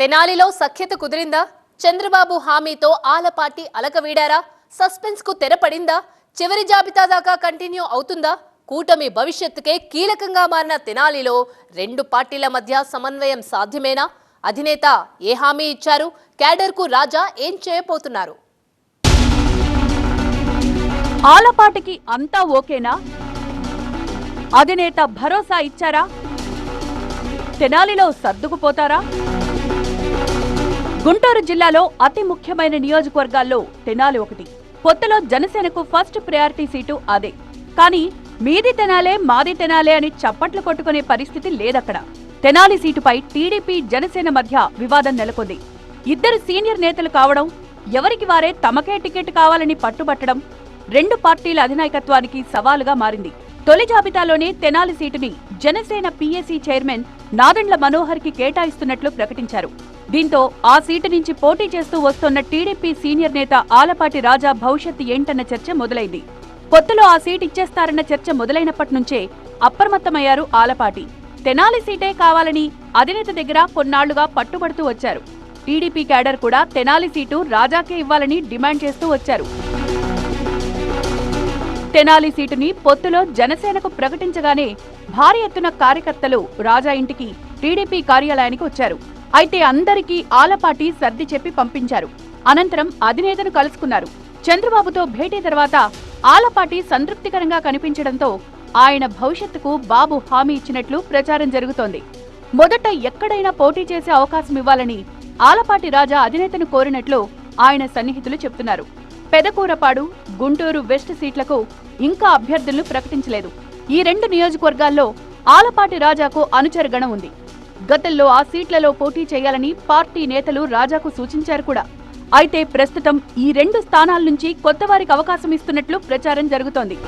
తెనాలిలో సఖ్యత కుదిరిందా? చంద్రబాబు హామీతో ఆలపాటి అలకవీడారా? సస్పెన్స్కు తెరపడిందా? చివరి జాబితా దాకా కంటిన్యూ అవుతుందా? కూటమి భవిష్యత్తుకే కీలకంగా మారిన తెనాలిలో రెండు పార్టీల మధ్య సమన్వయం సాధ్యమేనా? అధినేత ఏ హామీ ఇచ్చారు? క్యాడర్కు రాజా ఏం చేయబోతున్నారు? ఆలపాటికి అంతా ఓకేనా? అధినేత భరోసా ఇచ్చారా? తెనాలిలో సర్దుకుపోతారా? గుంటూరు జిల్లాలో అతి ముఖ్యమైన నియోజకవర్గాల్లో తెనాలి ఒకటి. పొత్తులో జనసేనకు ఫస్ట్ ప్రయారిటీ సీటు అదే. కానీ మీది తెనాలే మాది తెనాలే అని చప్పట్లు కొట్టుకునే పరిస్థితి లేదక్కడ. తెనాలి సీటుపై టీడీపీ జనసేన మధ్య వివాదం నెలకొంది. ఇద్దరు సీనియర్ నేతలు కావడం ఎవరికి వారే తమకే టికెట్ కావాలని పట్టుబట్టడం రెండు పార్టీల అధినాయకత్వానికి సవాలుగా మారింది. తొలి జాబితాలోనే తెనాలి సీటుని జనసేన పీఏసీ చైర్మన్ నాదెండ్ల మనోహర్కి కేటాయిస్తున్నట్లు ప్రకటించారు. దీంతో ఆ సీటు నుంచి పోటీ చేస్తూ వస్తున్న టీడీపీ సీనియర్ నేత ఆలపాటి రాజా భవిష్యత్తు ఏంటన్న చర్చ మొదలైంది. పొత్తులో ఆ సీట్ ఇచ్చేస్తారన్న చర్చ మొదలైనప్పటి నుంచే అప్రమత్తమయ్యారు ఆలపాటి. తెనాలి సీటే కావాలని అధినేత దగ్గర కొన్నాళ్ళుగా పట్టుబడుతూ వచ్చారు. టీడీపీ క్యాడర్ కూడా తెనాలి సీటు రాజాకే ఇవ్వాలని డిమాండ్ చేస్తూ వచ్చారు. తెనాలి సీటుని పొత్తులో జనసేనకు ప్రకటించగానే భారీ ఎత్తున కార్యకర్తలు రాజా ఇంటికి టీడీపీ కార్యాలయానికి వచ్చారు. అయితే అందరికీ ఆలపాటి సర్ది చెప్పి పంపించారు. అనంతరం అధినేతను కలుసుకున్నారు. చంద్రబాబుతో భేటీ తర్వాత ఆలపాటి సంతృప్తికరంగా కనిపించడంతో ఆయన భవిష్యత్తుకు బాబు హామీ ఇచ్చినట్లు ప్రచారం జరుగుతోంది. మొదట ఎక్కడైనా పోటీ చేసే అవకాశం ఇవ్వాలని ఆలపాటి రాజా అధినేతను కోరినట్లు ఆయన సన్నిహితులు చెప్తున్నారు. పెదకూరపాడు గుంటూరు వెస్ట్ సీట్లకు ఇంకా అభ్యర్థులను ప్రకటించలేదు. ఈ రెండు నియోజకవర్గాల్లో ఆలపాటి రాజాకు అనుచరగణం ఉంది. గతంలో ఆ సీట్లలో పోటీ చేయాలని పార్టీ నేతలు రాజాకు సూచించారు కూడా. అయితే ప్రస్తుతం ఈ రెండు స్థానాల నుంచి కొత్తవారికి అవకాశం ఇస్తున్నట్లు ప్రచారం జరుగుతోంది.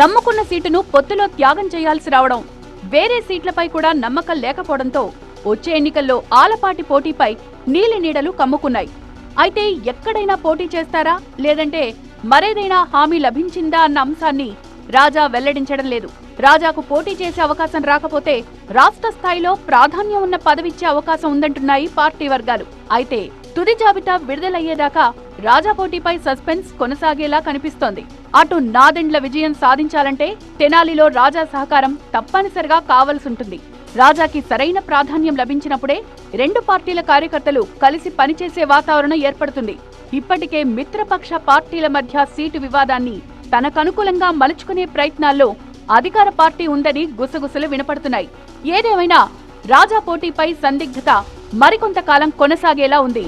నమ్ముకున్న సీటును పొత్తులో త్యాగం చేయాల్సి రావడం వేరే సీట్లపై కూడా నమ్మకం లేకపోవడంతో వచ్చే ఎన్నికల్లో ఆలపాటి పోటీపై నీలి నీడలు కమ్ముకున్నాయి. అయితే ఎక్కడైనా పోటీ చేస్తారా? లేదంటే మరేదైనా హామీ లభించిందా అన్న అంశాన్ని రాజా వెల్లడించడం లేదు. రాజాకు పోటీ చేసే అవకాశం రాకపోతే రాష్ట్ర స్థాయిలో ప్రాధాన్యం ఉన్న పదవిచ్చే అవకాశం ఉందంటున్నాయి పార్టీ వర్గాలు. అయితే తుది జాబితా విడుదలయ్యేదాకా రాజా పోటీపై సస్పెన్స్ కొనసాగేలా కనిపిస్తోంది. అటు నాదెండ్ల విజయం సాధించాలంటే తెనాలిలో రాజా సహకారం తప్పనిసరిగా కావలసుంటుంది. రాజాకి సరైన ప్రాధాన్యం లభించినప్పుడే రెండు పార్టీల కార్యకర్తలు కలిసి పనిచేసే వాతావరణం ఏర్పడుతుంది. ఇప్పటికే మిత్రపక్ష పార్టీల మధ్య సీటు వివాదాన్ని తనకనుకూలంగా మలుచుకునే ప్రయత్నాల్లో అధికార పార్టీ ఉందని గుసగుసలు వినపడుతున్నాయి. ఏదేమైనా రాజా పోటీపై సందిగ్ధత మరికొంతకాలం కొనసాగేలా ఉంది.